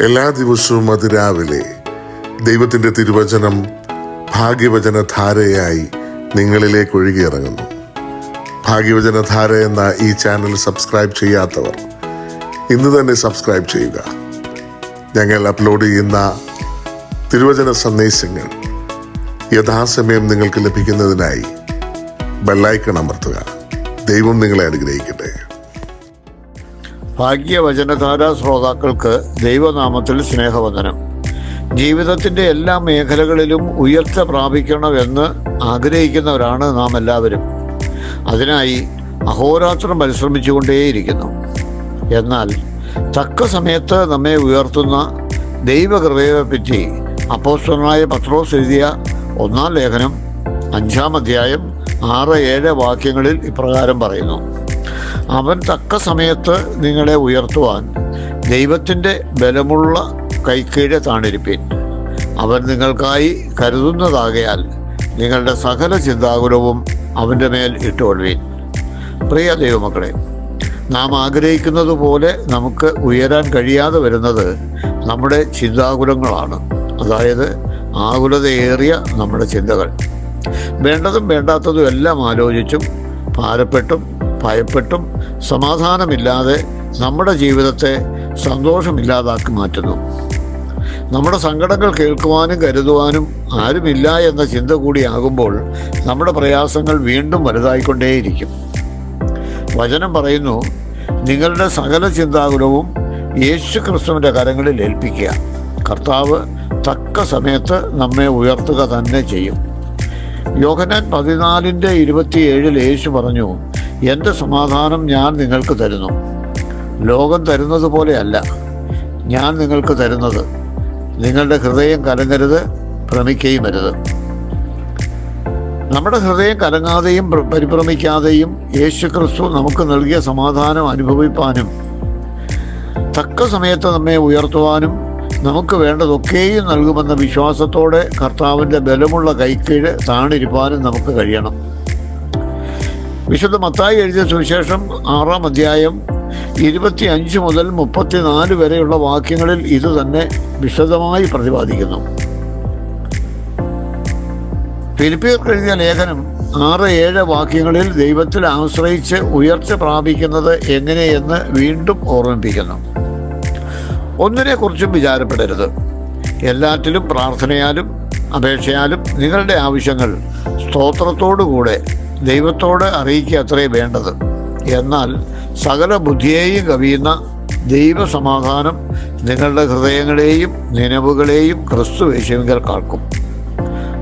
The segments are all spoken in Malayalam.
എല്ലാ ദിവസവും അതിരാവിലെ ദൈവത്തിന്റെ തിരുവചനം ഭാഗ്യവചന ധാരയായി നിങ്ങളിലേക്ക് ഒഴുകിയിറങ്ങുന്നു. ഭാഗ്യവചന ധാര എന്ന ഈ ചാനൽ സബ്സ്ക്രൈബ് ചെയ്യാത്തവർ ഇന്ന് തന്നെ സബ്സ്ക്രൈബ് ചെയ്യുക. ഞങ്ങൾ അപ്ലോഡ് ചെയ്യുന്ന തിരുവചന സന്ദേശങ്ങൾ യഥാസമയം നിങ്ങൾക്ക് ലഭിക്കുന്നതിനായി ബെല്ലൈക്കൺ അമർത്തുക. ദൈവം നിങ്ങളെ അനുഗ്രഹിക്കട്ടെ. ഭാഗ്യവചനധാര ശ്രോതാക്കൾക്ക് ദൈവനാമത്തിൽ സ്നേഹവന്ദനം. ജീവിതത്തിന്റെ എല്ലാ മേഖലകളിലും ഉയർച്ച പ്രാപിക്കണമെന്ന് ആഗ്രഹിക്കുന്നവരാണ് നാം എല്ലാവരും. അതിനായി അഹോരാത്രം പരിശ്രമിച്ചുകൊണ്ടേയിരിക്കുന്നു. എന്നാൽ തക്ക സമയത്ത് നമ്മെ ഉയർത്തുന്ന ദൈവകൃപയെപ്പറ്റി അപ്പോസ്തലനായ പത്രോസ് എഴുതിയ ഒന്നാം ലേഖനം അഞ്ചാം അധ്യായം ആറ് ഏഴ് വാക്യങ്ങളിൽ ഇപ്രകാരം പറയുന്നു. അവൻ തക്ക സമയത്ത് നിങ്ങളെ ഉയർത്തുവാൻ ദൈവത്തിന്റെ ബലമുള്ള കൈക്കീഴെ താണിരിപ്പീൻ. അവൻ നിങ്ങൾക്കായി കരുതുന്നതാകയാൽ നിങ്ങളുടെ സകല ചിന്താകുലവും അവന്റെ മേൽ ഇട്ടുകൊള്ളുവീൻ. പ്രിയ ദൈവമക്കളെ നാം ആഗ്രഹിക്കുന്നത് പോലെ നമുക്ക് ഉയരാൻ കഴിയാതെ വരുന്നത് നമ്മുടെ ചിന്താകുലങ്ങളാണ്. അതായത് ആകുലതയേറിയ നമ്മുടെ ചിന്തകൾ. വേണ്ടതും വേണ്ടാത്തതും എല്ലാം ആലോചിച്ചും ഭാരപ്പെട്ടും ഭയപ്പെട്ടും സമാധാനമില്ലാതെ നമ്മുടെ ജീവിതത്തെ സന്തോഷമില്ലാതാക്കി മാറ്റുന്നു. നമ്മുടെ സങ്കടങ്ങൾ കേൾക്കുവാനും കരുതുവാനും ആരുമില്ല എന്ന ചിന്ത കൂടിയാകുമ്പോൾ നമ്മുടെ പ്രയാസങ്ങൾ വീണ്ടും വലുതായിക്കൊണ്ടേയിരിക്കും. വചനം പറയുന്നു നിങ്ങളുടെ സകല ചിന്താകുലവും യേശു ക്രിസ്തുവിന്റെ കരങ്ങളിൽ ഏൽപ്പിക്കുക. കർത്താവ് തക്ക സമയത്ത് നമ്മെ ഉയർത്തുക തന്നെ ചെയ്യും. യോഹനാൻ പതിനാലിന്റെ ഇരുപത്തിയേഴിൽ യേശു പറഞ്ഞു എന്റെ സമാധാനം ഞാൻ നിങ്ങൾക്ക് തരുന്നു? ലോകം തരുന്നത് പോലെയല്ല. ഞാൻ നിങ്ങൾക്ക് തരുന്നത്. നിങ്ങളുടെ ഹൃദയം കലങ്ങരുത് ഭ്രമിക്കുകയും അരുത്. നമ്മുടെ ഹൃദയം കലങ്ങാതെയും പരിഭ്രമിക്കാതെയും യേശു ക്രിസ്തു നമുക്ക് നൽകിയ സമാധാനം അനുഭവിപ്പാനും തക്ക സമയത്ത് നമ്മെ ഉയർത്തുവാനും നമുക്ക് വേണ്ടതൊക്കെയും നൽകുമെന്ന വിശ്വാസത്തോടെ കർത്താവിന്റെ ബലമുള്ള കൈക്കീഴ് താണിരുപ്പാനും നമുക്ക് കഴിയണം. വിശുദ്ധ മത്തായി എഴുതിയ സുവിശേഷം ആറാം അധ്യായം ഇരുപത്തി അഞ്ച് മുതൽ മുപ്പത്തിനാല് വരെയുള്ള വാക്യങ്ങളിൽ ഇത് തന്നെ വിശദമായി പ്രതിപാദിക്കുന്നു. ഫിലിപ്പിയർ എഴുതിയ ലേഖനം ആറ് ഏഴ് വാക്യങ്ങളിൽ ദൈവത്തിൽ ആശ്രയിച്ച് ഉയർച്ച പ്രാപിക്കുന്നത് എങ്ങനെയെന്ന് വീണ്ടും ഓർമ്മിപ്പിക്കുന്നു. ഒന്നിനെക്കുറിച്ചും വിചാരപ്പെടരുത്. എല്ലാറ്റിലും പ്രാർത്ഥനയാലും അപേക്ഷയാലും നിങ്ങളുടെ ആവശ്യങ്ങൾ സ്തോത്രത്തോടുകൂടെ ദൈവത്തോട് അറിയിക്കുക അത്രേ വേണ്ടത്. എന്നാൽ സകല ബുദ്ധിയെയും കവിയുന്ന ദൈവസമാധാനം നിങ്ങളുടെ ഹൃദയങ്ങളെയും നിലവുകളെയും ക്രിസ്തു യേശുവിങ്കൽ കാക്കും.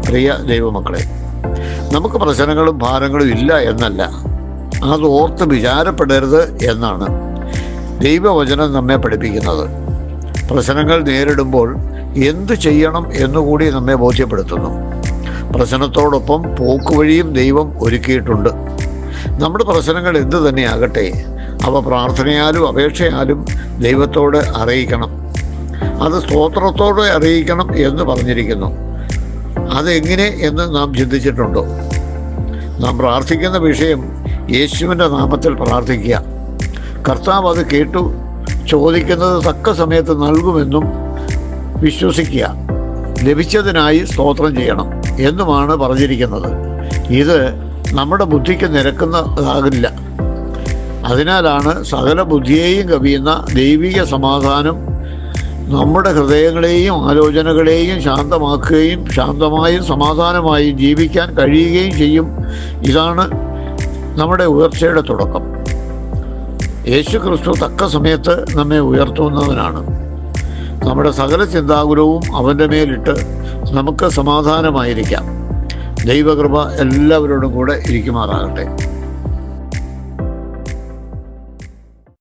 പ്രിയ ദൈവമക്കളെ നമുക്ക് പ്രശ്നങ്ങളും ഭാരങ്ങളും ഇല്ല എന്നല്ല. അത് ഓർത്ത് വിചാരപ്പെടരുത് എന്നാണ് ദൈവവചനം നമ്മെ പഠിപ്പിക്കുന്നത്. പ്രശ്നങ്ങൾ നേരിടുമ്പോൾ എന്തു ചെയ്യണം എന്നുകൂടി നമ്മെ ബോധ്യപ്പെടുത്തുന്നു. പ്രശ്നത്തോടൊപ്പം പോക്കുവഴിയും ദൈവം ഒരുക്കിയിട്ടുണ്ട്. നമ്മുടെ പ്രശ്നങ്ങൾ എന്തു തന്നെയാകട്ടെ അവ പ്രാർത്ഥനയാലും അപേക്ഷയാലും ദൈവത്തോട് അറിയിക്കണം. അത് സ്തോത്രത്തോടെ അറിയിക്കണം എന്ന് പറഞ്ഞിരിക്കുന്നു. അതെങ്ങനെ എന്ന് നാം ചിന്തിച്ചിട്ടുണ്ടോ? നാം പ്രാർത്ഥിക്കുന്ന വിഷയം യേശുവിന്റെ നാമത്തിൽ പ്രാർത്ഥിക്കുക. കർത്താവ് അത് കേട്ടു ചോദിക്കുന്നത് തക്ക സമയത്ത് നൽകുമെന്നും വിശ്വസിക്കുക. ലഭിച്ചതിനായി സ്തോത്രം ചെയ്യണം. എന്നുമാണ് പറഞ്ഞിരിക്കുന്നത്. ഇത് നമ്മുടെ ബുദ്ധിക്ക് നിരക്കുന്നതാകില്ല അതിനാലാണ് സകല ബുദ്ധിയെയും കവിയുന്ന ദൈവിക സമാധാനം നമ്മുടെ ഹൃദയങ്ങളെയും ആലോചനകളെയും ശാന്തമാക്കുകയും ശാന്തമായും സമാധാനമായും ജീവിക്കാൻ കഴിയുകയും ചെയ്യും. ഇതാണ് നമ്മുടെ ഉയർച്ചയുടെ തുടക്കം. യേശു ക്രിസ്തു തക്ക സമയത്ത് നമ്മെ ഉയർത്തുന്നവനാണ്. നമ്മുടെ സകല ചിന്താകുലവും അവന്റെ മേലിട്ട് നമുക്ക് സമാധാനമായിരിക്കാം. ദൈവകൃപ എല്ലാവരോടും കൂടെ ഇരിക്കുമാറാകട്ടെ.